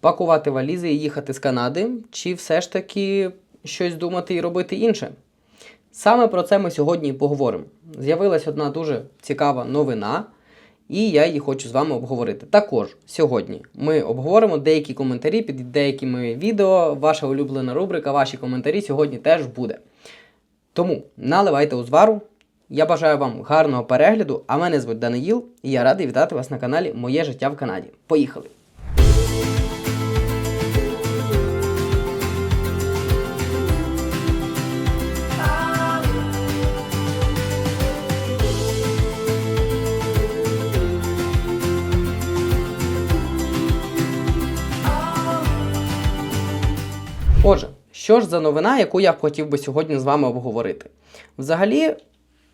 пакувати валізи і їхати з Канади, чи все ж таки щось думати і робити інше? Саме про це ми сьогодні і поговоримо. З'явилась одна дуже цікава новина, і я її хочу з вами обговорити. Також сьогодні ми обговоримо деякі коментарі під деякими відео. Ваша улюблена рубрика, ваші коментарі сьогодні теж буде. Тому наливайте узвару. Я бажаю вам гарного перегляду. А мене звуть Даниїл, і я радий вітати вас на каналі Моє життя в Канаді. Поїхали! Що ж за новина, яку я хотів би сьогодні з вами обговорити? Взагалі,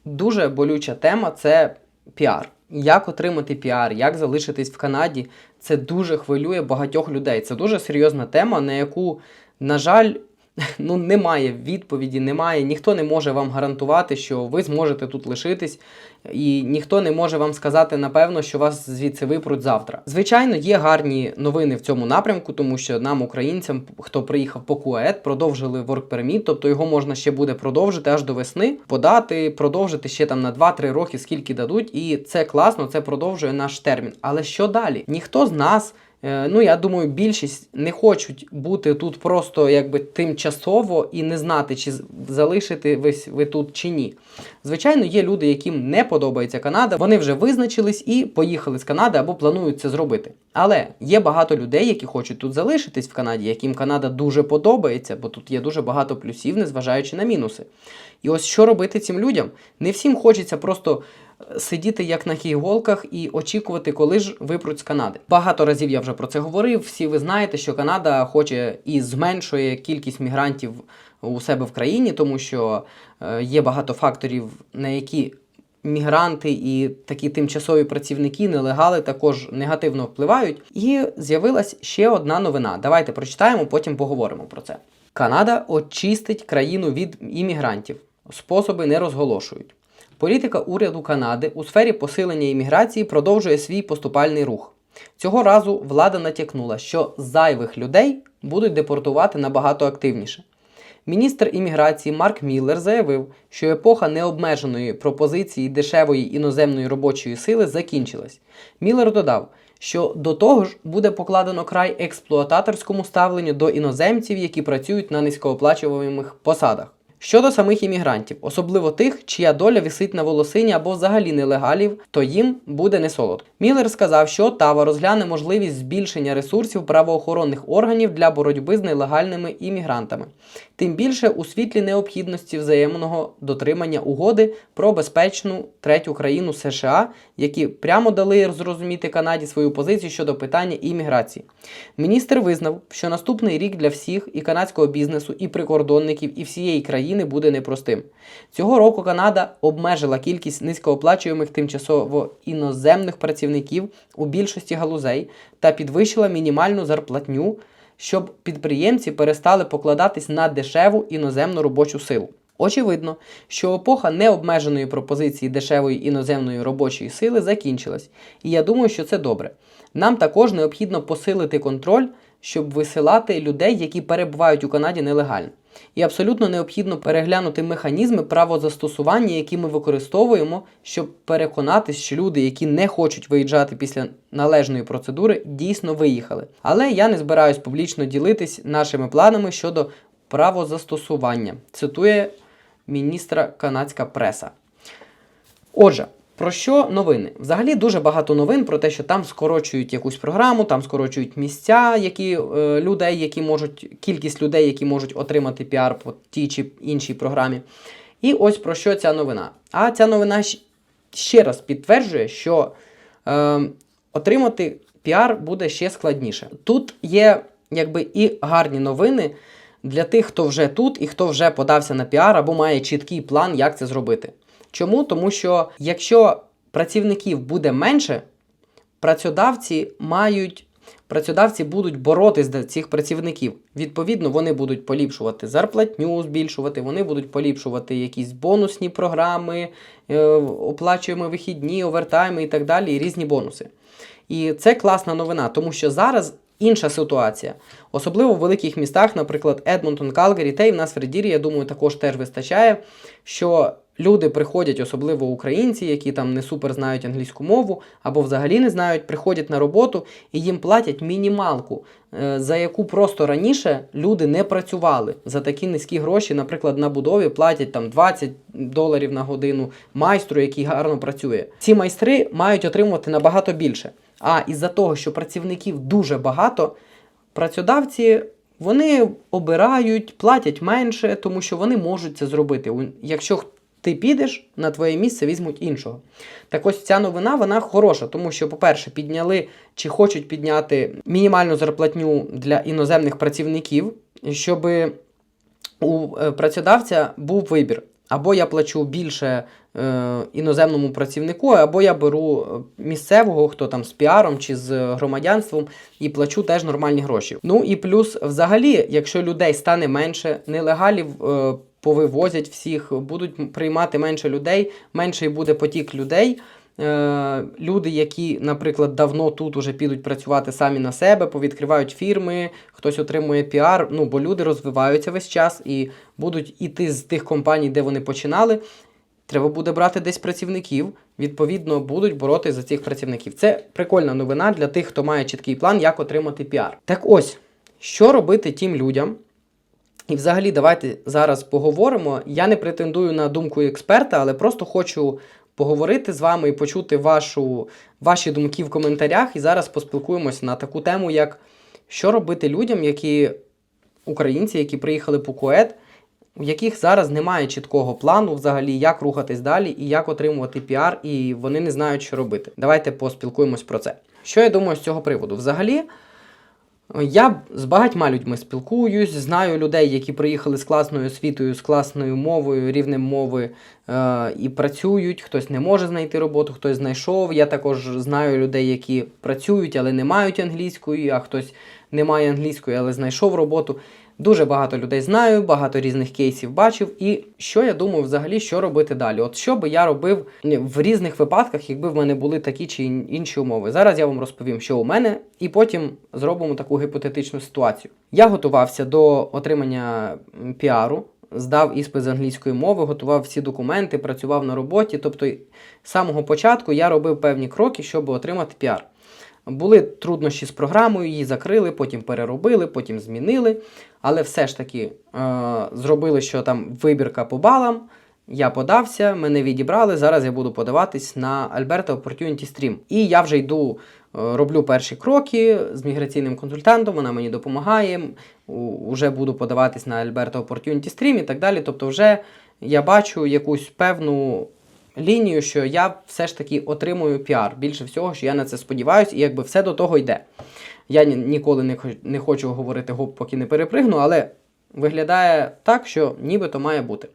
дуже болюча тема це піар. Як отримати піар, як залишитись в Канаді, це дуже хвилює багатьох людей. Це дуже серйозна тема, на яку, на жаль, ну немає відповіді, немає. Ніхто не може вам гарантувати, що ви зможете тут лишитись, і ніхто не може вам сказати напевно, що вас звідси випруть завтра. Звичайно, є гарні новини в цьому напрямку, тому що нам, українцям, хто приїхав по КУЕД, продовжили work permit, тобто його можна ще буде продовжити аж до весни, подати, продовжити ще там на 2-3 роки, скільки дадуть, і це класно, це продовжує наш термін. Але що далі? Ніхто з нас. Е, Ну, я думаю, більшість не хочуть бути тут просто якби тимчасово і не знати, чи залишити ви, ви тут чи ні. Звичайно, є люди, яким не подобається Канада, вони вже визначились і поїхали з Канади або планують це зробити. Але є багато людей, які хочуть тут залишитись в Канаді, яким Канада дуже подобається, бо тут є дуже багато плюсів, незважаючи на мінуси. І ось що робити цим людям? Не всім хочеться просто сидіти як на іголках і очікувати, коли ж випруть з Канади. Багато разів я вже про це говорив. Всі ви знаєте, що Канада хоче і зменшує кількість мігрантів у себе в країні, тому що е, є багато факторів, на які мігранти і такі тимчасові працівники, нелегали також негативно впливають. І з'явилась ще одна новина. Давайте прочитаємо, потім поговоримо про це. Канада очистить країну від іммігрантів. Способи не розголошують. Політика уряду Канади у сфері посилення імміграції продовжує свій поступальний рух. Цього разу влада натякнула, що зайвих людей будуть депортувати набагато активніше. Міністр імміграції Марк Міллер заявив, що епоха необмеженої пропозиції дешевої іноземної робочої сили закінчилась. Міллер додав, що до того ж буде покладено край експлуататорському ставленню до іноземців, які працюють на низькооплачуваних посадах. Щодо самих іммігрантів, особливо тих, чия доля висить на волосині або взагалі нелегалів, то їм буде не солодко. Міллер сказав, що Тава розгляне можливість збільшення ресурсів правоохоронних органів для боротьби з нелегальними іммігрантами, тим більше у світлі необхідності взаємного дотримання угоди про безпечну третю країну США, які прямо дали зрозуміти Канаді свою позицію щодо питання імміграції. Міністр визнав, що наступний рік для всіх і канадського бізнесу, і прикордонників, і всієї країни буде непростим. Цього року Канада обмежила кількість низькооплачуємих тимчасово іноземних працівників у більшості галузей та підвищила мінімальну зарплатню, щоб підприємці перестали покладатись на дешеву іноземну робочу силу. Очевидно, що епоха необмеженої пропозиції дешевої іноземної робочої сили закінчилась, і я думаю, що це добре. Нам також необхідно посилити контроль, щоб висилати людей, які перебувають у Канаді нелегально. І абсолютно необхідно переглянути механізми правозастосування, які ми використовуємо, щоб переконатись, що люди, які не хочуть виїжджати після належної процедури, дійсно виїхали. Але я не збираюсь публічно ділитись нашими планами щодо правозастосування. Цитує міністра канадська преса. Отже, про що новини? Взагалі дуже багато новин про те, що там скорочують якусь програму, там скорочують місця, які е, людей, які можуть, кількість людей, які можуть отримати піар по тій чи іншій програмі. І ось про що ця новина. А ця новина ще раз підтверджує, що е, отримати піар буде ще складніше. Тут є якби і гарні новини для тих, хто вже тут і хто вже подався на піар або має чіткий план, як це зробити. Чому? Тому що якщо працівників буде менше, працедавці мають. Працедавці будуть боротись за цих працівників. Відповідно, вони будуть поліпшувати зарплатню, збільшувати, вони будуть поліпшувати якісь бонусні програми, е, оплачуємо вихідні, овертайми і так далі, і різні бонуси. І це класна новина, тому що зараз інша ситуація. Особливо в великих містах, наприклад, Едмонтон, Калгарі, та й в нас в Редірі, я думаю, також теж вистачає, що люди приходять, особливо українці, які там не супер знають англійську мову або взагалі не знають, приходять на роботу і їм платять мінімалку, е, за яку просто раніше люди не працювали за такі низькі гроші. Наприклад, на будові платять там 20 доларів на годину майстру, який гарно працює. Ці майстри мають отримувати набагато більше. А із-за того, що працівників дуже багато, працедавці вони обирають, платять менше, тому що вони можуть це зробити. Якщо ти підеш, на твоє місце візьмуть іншого. Так ось ця новина вона хороша, тому що, по-перше, підняли чи хочуть підняти мінімальну зарплатню для іноземних працівників, щоб у е, працедавця був вибір. Або я плачу більше е, іноземному працівнику, або я беру е, місцевого, хто там з піаром чи з громадянством, і плачу теж нормальні гроші. Ну і плюс, взагалі, якщо людей стане менше, нелегалів е, повивозять всіх, будуть приймати менше людей, менший буде потік людей. Е, люди, які, наприклад, давно тут уже підуть працювати самі на себе, повідкривають фірми, хтось отримує піар. Ну, бо люди розвиваються весь час і будуть іти з тих компаній, де вони починали. Треба буде брати десь працівників. Відповідно, будуть боротися за цих працівників. Це прикольна новина для тих, хто має чіткий план, як отримати піар. Так ось, що робити тим людям? І взагалі, давайте зараз поговоримо. Я не претендую на думку експерта, але просто хочу поговорити з вами і почути вашу, ваші думки в коментарях. І зараз поспілкуємося на таку тему, як що робити людям, які українці, які приїхали по КУЕД, у яких зараз немає чіткого плану, взагалі, як рухатись далі і як отримувати піар, і вони не знають, що робити. Давайте поспілкуємось про це. Що я думаю з цього приводу? Взагалі. Я з багатьма людьми спілкуюсь, знаю людей, які приїхали з класною освітою, з класною мовою, рівнем мови е, і працюють. Хтось не може знайти роботу, хтось знайшов. Я також знаю людей, які працюють, але не мають англійської, а хтось не має англійської, але знайшов роботу. Дуже багато людей знаю, багато різних кейсів бачив. І що я думаю, взагалі, що робити далі? От що би я робив в різних випадках, якби в мене були такі чи інші умови. Зараз я вам розповім, що у мене, і потім зробимо таку гіпотетичну ситуацію. Я готувався до отримання піару. Здав іспит з англійської мови, готував всі документи, працював на роботі. Тобто, з самого початку я робив певні кроки, щоб отримати піар. Були труднощі з програмою, її закрили, потім переробили, потім змінили. Але все ж таки е, зробили, що там вибірка по балам. Я подався, мене відібрали. Зараз я буду подаватись на Alberta Opportunity Stream. І я вже йду, е, роблю перші кроки з міграційним консультантом, вона мені допомагає. Уже буду подаватись на Alberta Opportunity Stream і так далі. Тобто, вже я бачу якусь певну лінію, що я все ж таки отримую піар. Більше всього, що я на це сподіваюся, і якби все до того йде. Я ні- ніколи не, не хочу говорити гоп, поки не перепригну, але виглядає так, що нібито має бути.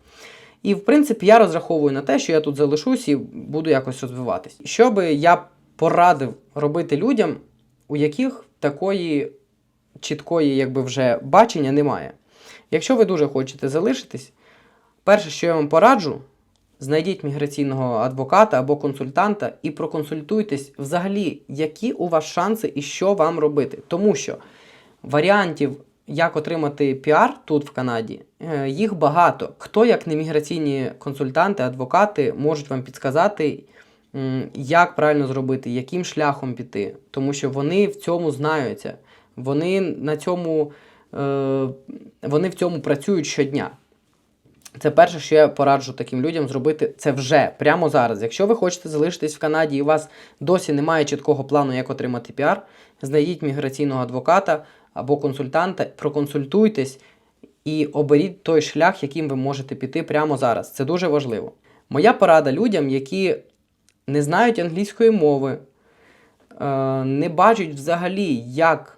І в принципі я розраховую на те, що я тут залишусь і буду якось розвиватись. Що би я порадив робити людям, у яких такої чіткої якби вже бачення немає. Якщо ви дуже хочете залишитись, перше, що я вам пораджу, знайдіть міграційного адвоката або консультанта і проконсультуйтесь взагалі, які у вас шанси і що вам робити. Тому що варіантів, як отримати піар тут в Канаді, е, їх багато. Хто, як не міграційні консультанти, адвокати, можуть вам підсказати, як правильно зробити, яким шляхом піти, тому що вони в цьому знаються. Вони на цьому, е, вони в цьому працюють щодня. Це перше, що я пораджу таким людям зробити це вже прямо зараз. Якщо ви хочете залишитись в Канаді і у вас досі немає чіткого плану, як отримати піар, знайдіть міграційного адвоката або консультанта, проконсультуйтесь і оберіть той шлях, яким ви можете піти прямо зараз. Це дуже важливо. Моя порада людям, які не знають англійської мови, е, не бачать взагалі, як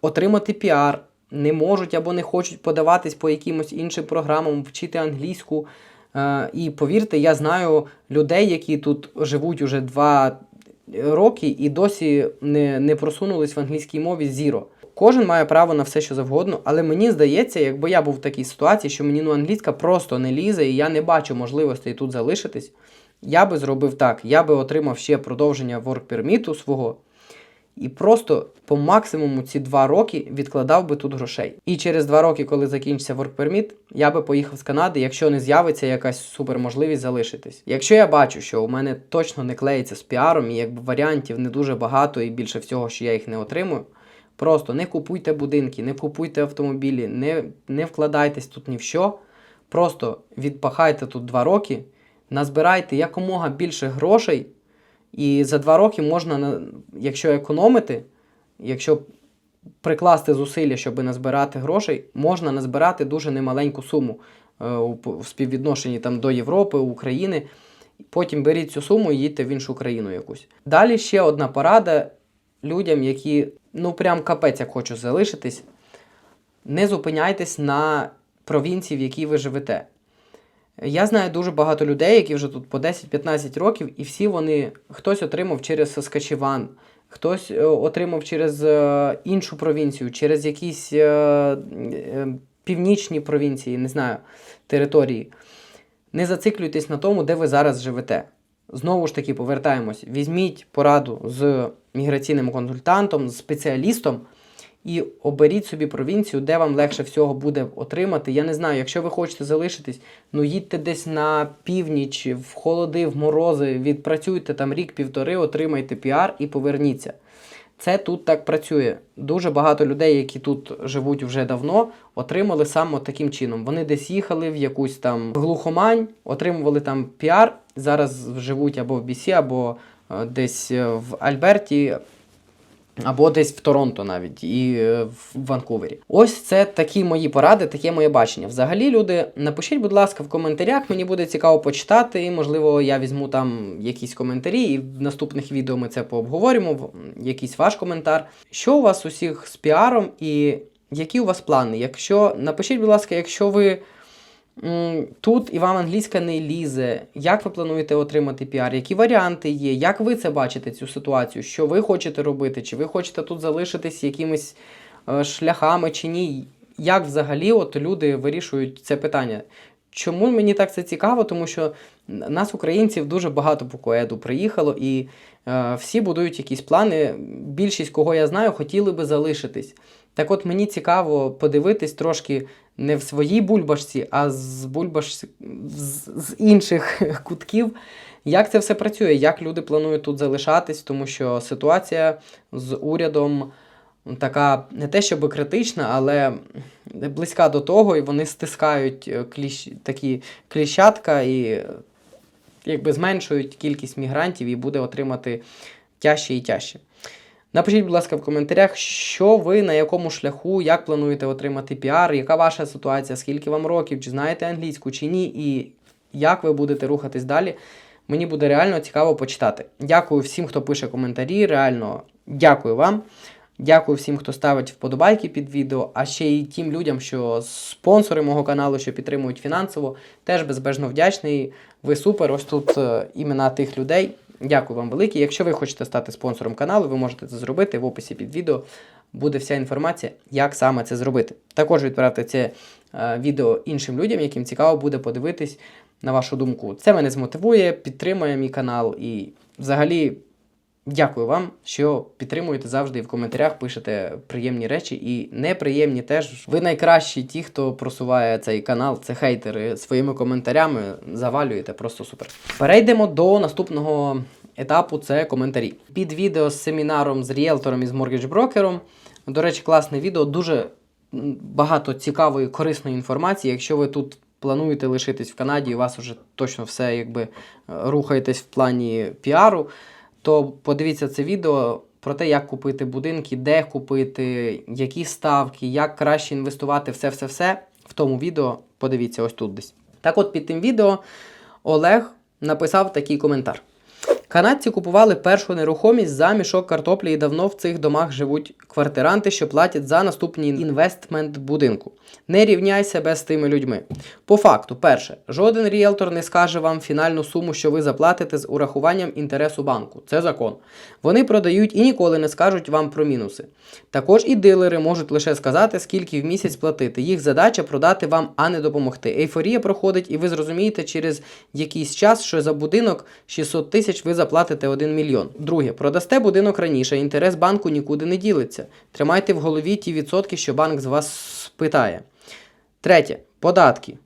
отримати піар, не можуть або не хочуть подаватись по якимось іншим програмам, вчити англійську. Е, і повірте, я знаю людей, які тут живуть уже два роки і досі не, не просунулись в англійській мові зіро. Кожен має право на все, що завгодно, але мені здається, якби я був в такій ситуації, що мені ну, англійська просто не лізе, і я не бачу можливостей тут залишитись, я би зробив так: я би отримав ще продовження work permit свого. І просто по максимуму ці два роки відкладав би тут грошей. І через два роки, коли закінчиться work permit, я би поїхав з Канади, якщо не з'явиться якась суперможливість залишитись. Якщо я бачу, що у мене точно не клеїться з піаром, і якби варіантів не дуже багато, і більше всього, що я їх не отримую. Просто не купуйте будинки, не купуйте автомобілі, не, не вкладайтесь тут ні в що. Просто відпахайте тут два роки, назбирайте якомога більше грошей, і за два роки можна, якщо економити, якщо прикласти зусилля, щоб назбирати грошей, можна назбирати дуже немаленьку суму е, в співвідношенні там, до Європи, України. Потім беріть цю суму і їдьте в іншу країну якусь. Далі ще одна порада людям, які ну прям капець як хочуть залишитись. Не зупиняйтесь на провінції, в якій ви живете. Я знаю дуже багато людей, які вже тут по 10-15 років, і всі вони хтось отримав через Саскачеван, хтось е, отримав через е, іншу провінцію, через якісь е, північні провінції, не знаю, території. Не зациклюйтесь на тому, де ви зараз живете. Знову ж таки, повертаємось. Візьміть пораду з міграційним консультантом, з спеціалістом і оберіть собі провінцію, де вам легше всього буде отримати. Я не знаю, якщо ви хочете залишитись, ну їдьте десь на північ, в холоди, в морози, відпрацюйте там рік-півтори, отримайте піар і поверніться. Це тут так працює. Дуже багато людей, які тут живуть вже давно, отримали саме таким чином. Вони десь їхали в якусь там глухомань, отримували там піар. Зараз живуть або в BC, або е, десь е, в Альберті, або десь в Торонто навіть і е, в Ванкувері. Ось це такі мої поради, таке моє бачення. Взагалі, люди, напишіть, будь ласка, в коментарях. Мені буде цікаво почитати. І, можливо, я візьму там якісь коментарі, і в наступних відео ми це пообговоримо. Якийсь ваш коментар. Що у вас усіх з піаром і які у вас плани? Якщо напишіть, будь ласка, якщо ви. Тут і вам англійська не лізе. Як ви плануєте отримати піар? Які варіанти є? Як ви це бачите, цю ситуацію? Що ви хочете робити? Чи ви хочете тут залишитись якимись е, шляхами чи ні? Як взагалі от люди вирішують це питання? Чому мені так це цікаво? Тому що нас, українців, дуже багато по коеду приїхало, і е, всі будують якісь плани. Більшість, кого я знаю, хотіли би залишитись. Так от мені цікаво подивитись трошки не в своїй бульбашці, а з бульбаш з, з інших кутків, як це все працює, як люди планують тут залишатись, тому що ситуація з урядом така не те, щоб критична, але близька до того, і вони стискають е, кліщ, такі кліщатка і якби зменшують кількість мігрантів і буде отримати тяжче і тяжче. Напишіть, будь ласка, в коментарях, що ви на якому шляху, як плануєте отримати піар, яка ваша ситуація, скільки вам років, чи знаєте англійську, чи ні, і як ви будете рухатись далі. Мені буде реально цікаво почитати. Дякую всім, хто пише коментарі. Реально дякую вам. Дякую всім, хто ставить вподобайки під відео, а ще й тим людям, що спонсори мого каналу, що підтримують фінансово, теж безбежно вдячний. Ви супер. Ось тут е, імена тих людей. Дякую вам велике. Якщо ви хочете стати спонсором каналу, ви можете це зробити в описі під відео. Буде вся інформація, як саме це зробити. Також відправте це е, відео іншим людям, яким цікаво буде подивитись на вашу думку. Це мене змотивує, підтримує мій канал і взагалі. Дякую вам, що підтримуєте завжди і в коментарях пишете приємні речі і неприємні теж. Ви найкращі ті, хто просуває цей канал, це хейтери своїми коментарями завалюєте, просто супер. Перейдемо до наступного етапу це коментарі. Під відео з семінаром з ріелтором і з моргідж-брокером. До речі, класне відео, дуже багато цікавої, корисної інформації. Якщо ви тут плануєте лишитись в Канаді, і вас вже точно все якби рухаєтесь в плані піару то подивіться це відео про те, як купити будинки, де купити, які ставки, як краще інвестувати, все-все-все. В тому відео подивіться ось тут десь. Так от під тим відео Олег написав такий коментар. Канадці купували першу нерухомість за мішок картоплі і давно в цих домах живуть квартиранти, що платять за наступний інвестмент будинку. Не рівняй себе з тими людьми. По факту, перше, жоден ріелтор не скаже вам фінальну суму, що ви заплатите з урахуванням інтересу банку. Це закон. Вони продають і ніколи не скажуть вам про мінуси. Також і дилери можуть лише сказати, скільки в місяць платити. Їх задача продати вам, а не допомогти. Ейфорія проходить, і ви зрозумієте через якийсь час, що за будинок 600 тисяч ви заплатите 1 мільйон. Друге, продасте будинок раніше, інтерес банку нікуди не ділиться. Тримайте в голові ті відсотки, що банк з вас спитає. Третє податки.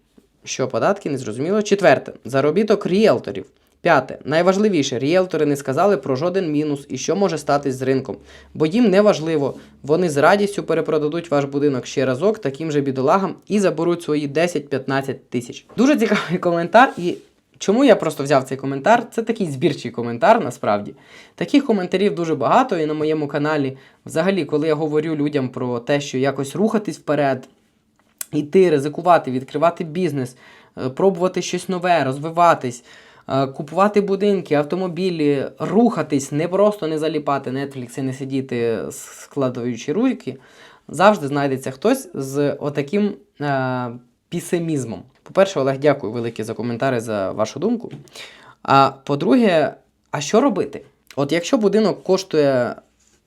Що податки, не зрозуміло. Четверте заробіток ріелторів. П'яте. Найважливіше, ріелтори не сказали про жоден мінус і що може статись з ринком. Бо їм не важливо, вони з радістю перепродадуть ваш будинок ще разок таким же бідолагам і заберуть свої 10-15 тисяч. Дуже цікавий коментар. І чому я просто взяв цей коментар? Це такий збірчий коментар, насправді. Таких коментарів дуже багато, і на моєму каналі, взагалі, коли я говорю людям про те, що якось рухатись вперед, йти, ризикувати, відкривати бізнес, е, пробувати щось нове, розвиватись, е, купувати будинки, автомобілі, рухатись, не просто не заліпати Netflix і не сидіти складуючи руки, завжди знайдеться хтось з отаким е, пісимізмом. По-перше, Олег, дякую велике за коментари за вашу думку. А по-друге, а що робити? От якщо будинок коштує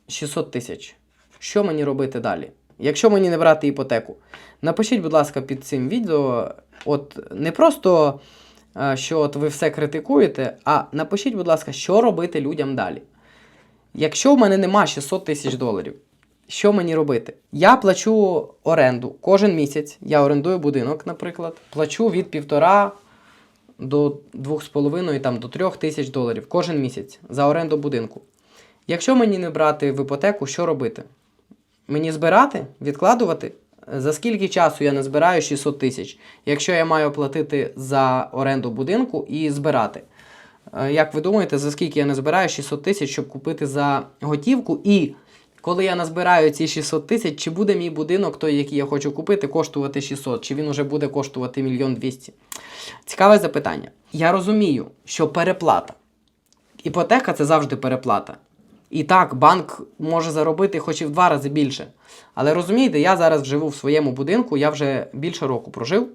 600 тисяч, що мені робити далі? Якщо мені не брати іпотеку, напишіть, будь ласка, під цим відео, от не просто, е, що от ви все критикуєте, а напишіть, будь ласка, що робити людям далі. Якщо в мене нема 600 тисяч доларів, що мені робити? Я плачу оренду кожен місяць. Я орендую будинок, наприклад, плачу від півтора до 2,5 там, до 3 тисяч доларів кожен місяць за оренду будинку. Якщо мені не брати в іпотеку, що робити? Мені збирати, відкладувати? За скільки часу я не збираю 600 тисяч, якщо я маю платити за оренду будинку і збирати? Е, Як ви думаєте, за скільки я не збираю 600 тисяч, щоб купити за готівку? І коли я назбираю ці 600 тисяч, чи буде мій будинок, той, який я хочу купити, коштувати 600, чи він уже буде коштувати мільйон 200? Цікаве запитання. Я розумію, що переплата. Іпотека це завжди переплата. І так, банк може заробити хоч і в два рази більше. Але розумієте, я зараз живу в своєму будинку, я вже більше року прожив,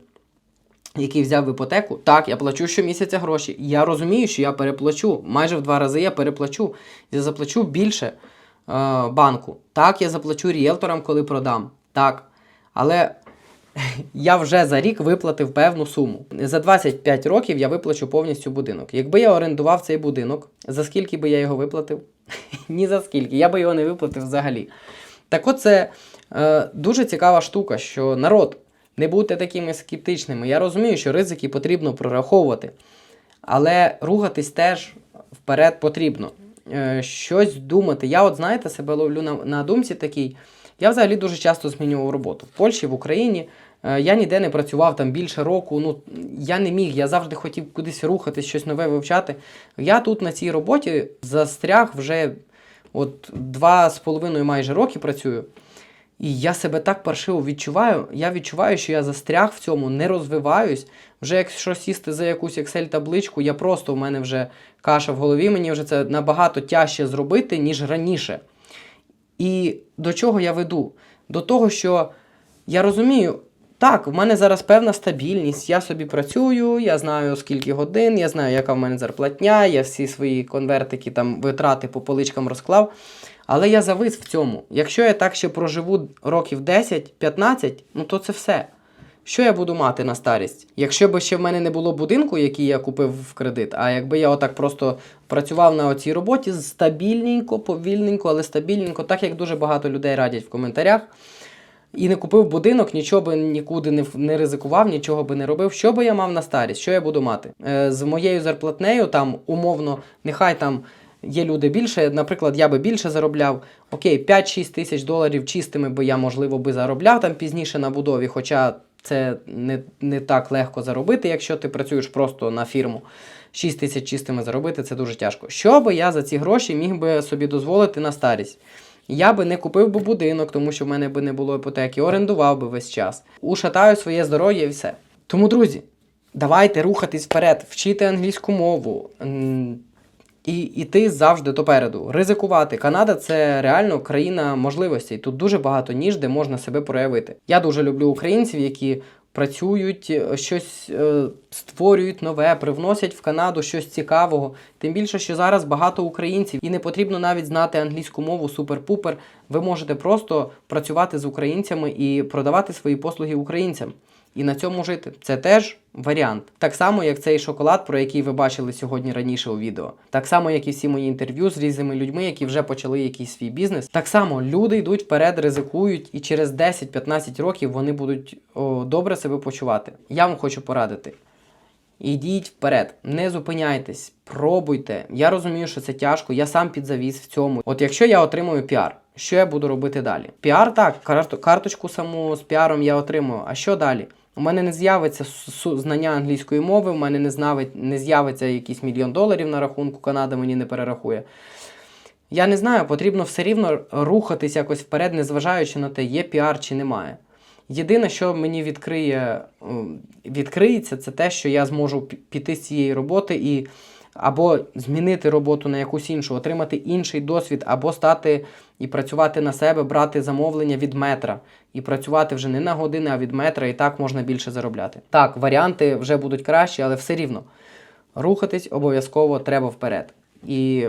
який взяв іпотеку. Так, я плачу щомісяця гроші. Я розумію, що я переплачу. Майже в два рази я переплачу. Я заплачу більше банку. Так, я заплачу ріелторам, коли продам. Так. Але я вже за рік виплатив певну суму. За 25 років я виплачу повністю будинок. Якби я орендував цей будинок, за скільки би я його виплатив? Ні за скільки. Я би його не виплатив взагалі. Так от це е, дуже цікава штука, що народ, не будьте такими скептичними. Я розумію, що ризики потрібно прораховувати, але рухатись теж вперед потрібно. Е, щось думати. Я, от знаєте, себе ловлю на, на думці такій. Я взагалі дуже часто змінював роботу. В Польщі, в Україні. Е, Я ніде не працював там більше року. Ну я не міг, я завжди хотів кудись рухатись, щось нове вивчати. Я тут на цій роботі застряг вже от два з половиною майже роки працюю. І я себе так паршиво відчуваю. Я відчуваю, що я застряг в цьому, не розвиваюсь. Вже якщо сісти за якусь Excel-табличку, я просто в мене вже каша в голові, мені вже це набагато тяжче зробити, ніж раніше. І до чого я веду? До того, що я розумію, так, в мене зараз певна стабільність. Я собі працюю, я знаю скільки годин, я знаю, яка в мене зарплатня, я всі свої конвертики, там витрати по поличкам розклав. Але я завис в цьому. Якщо я так ще проживу років 10-15, ну то це все. Що я буду мати на старість? Якщо б ще в мене не було будинку, який я купив в кредит, а якби я отак просто працював на оцій роботі стабільненько, повільненько, але стабільненько, так як дуже багато людей радять в коментарях. І не купив будинок, нічого би нікуди не, не ризикував, нічого би не робив. Що би я мав на старість? Що я буду мати? Е, з моєю зарплатнею, там умовно, нехай там є люди більше. Наприклад, я би більше заробляв. Окей, 5-6 тисяч доларів чистими би я, можливо, би заробляв там пізніше на будові, хоча це не, не так легко заробити, якщо ти працюєш просто на фірму. 6 тисяч чистими заробити це дуже тяжко. Що би я за ці гроші міг би собі дозволити на старість? Я би не купив би будинок, тому що в мене би не було іпотеки, орендував би весь час. Ушатаю своє здоров'я і все. Тому, друзі, давайте рухатись вперед, вчити англійську мову. І йти завжди допереду, ризикувати. Канада це реально країна можливостей. Тут дуже багато ніж, де можна себе проявити. Я дуже люблю українців, які працюють, е, щось е, створюють нове, привносять в Канаду щось цікавого. Тим більше, що зараз багато українців, і не потрібно навіть знати англійську мову супер-пупер. Ви можете просто працювати з українцями і продавати свої послуги українцям. І на цьому жити. Це теж варіант. Так само, як цей шоколад, про який ви бачили сьогодні раніше у відео. Так само, як і всі мої інтерв'ю з різними людьми, які вже почали якийсь свій бізнес. Так само люди йдуть вперед, ризикують, і через 10-15 років вони будуть о, добре себе почувати. Я вам хочу порадити. Ідіть вперед, не зупиняйтесь, пробуйте. Я розумію, що це тяжко, я сам підзавіс в цьому. От якщо я отримую піар, що я буду робити далі? Піар так, карточку саму з піаром я отримую. А що далі? У мене не з'явиться знання англійської мови, у мене не, не з'явиться якийсь мільйон доларів на рахунку, Канада мені не перерахує. Я не знаю, потрібно все рівно рухатись якось вперед, незважаючи на те, є піар чи немає. Єдине, що мені відкриє, відкриється, це те, що я зможу піти з цієї роботи і або змінити роботу на якусь іншу, отримати інший досвід, або стати і працювати на себе, брати замовлення від метра і працювати вже не на години, а від метра, і так можна більше заробляти. Так, варіанти вже будуть кращі, але все рівно рухатись обов'язково треба вперед. І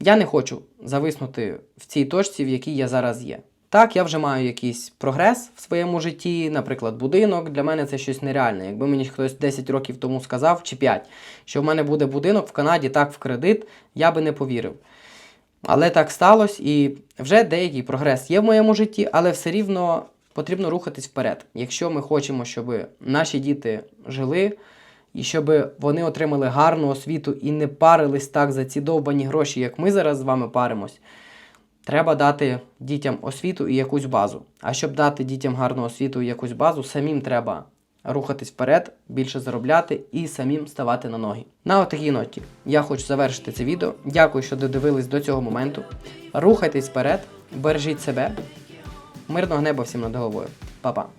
я не хочу зависнути в цій точці, в якій я зараз є. Так, я вже маю якийсь прогрес в своєму житті, наприклад, будинок. Для мене це щось нереальне. Якби мені хтось 10 років тому сказав, чи 5, що в мене буде будинок в Канаді так в кредит, я би не повірив. Але так сталося, і вже деякий прогрес є в моєму житті, але все рівно потрібно рухатись вперед. Якщо ми хочемо, щоб наші діти жили, і щоб вони отримали гарну освіту і не парились так за ці довбані гроші, як ми зараз з вами паримось, треба дати дітям освіту і якусь базу. А щоб дати дітям гарну освіту і якусь базу, самим треба рухатись вперед, більше заробляти і самим ставати на ноги. На отакій ноті я хочу завершити це відео. Дякую, що додивились до цього моменту. Рухайтесь вперед, бережіть себе. Мирного неба всім над головою. Па-па.